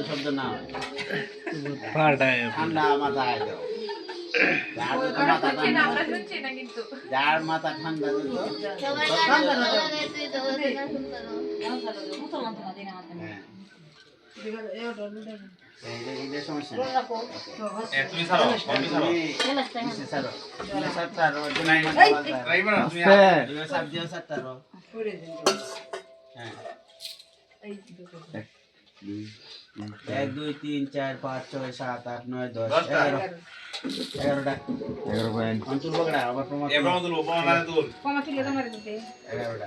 শব্দ না হয়। শব্দ না ঠান্ডা মাথায় দাও। যার মাথা ঠান্ডা ঠান্ডা এক দুই তিন চার পাঁচ ছয় সাত আট নয় দশ। এগারো। এগারোটা। এগারো পয়েন্ট অঞ্চল বগড়া আবার প্রমাণ এবার তুল ওপর না। তুল কমা তুলে তোমার দিতে এগারোটা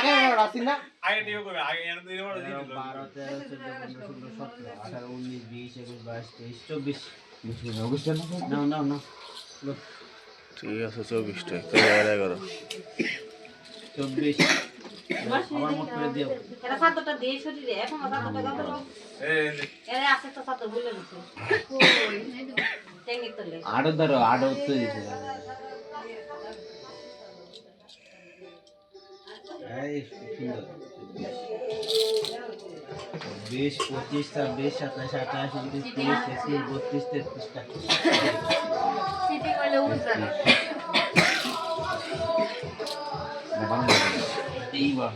আগে ছিল না আগে টিও করবে আগে এর দুই বড় দিন এগারো, বারো তেরো চোদ্দ পনেরো ষোলো সতেরো আঠারো উনিশ বিশ একুশ বাইশ তেইশ চব্বিশ অবশ্যই না নাও নাও লো, ঠিক আছে চব্বিশটা এগারো চব্বিশ আবার মোট করে দিও এটা সাতটা দিয়ে শরীরে এখন সাতটা কত এই আছে তো সাতটা ভুলে গেছে আটও ধরো আটও উত্তর দিতে এই সুন্দর বিশ পঁচিশ ছাব্বিশ সাতাশ আঠাশ উনত্রিশ তিরিশ একত্রিশ বত্রিশ তেত্রিশটা সিটি করলে উঠবে না এইবার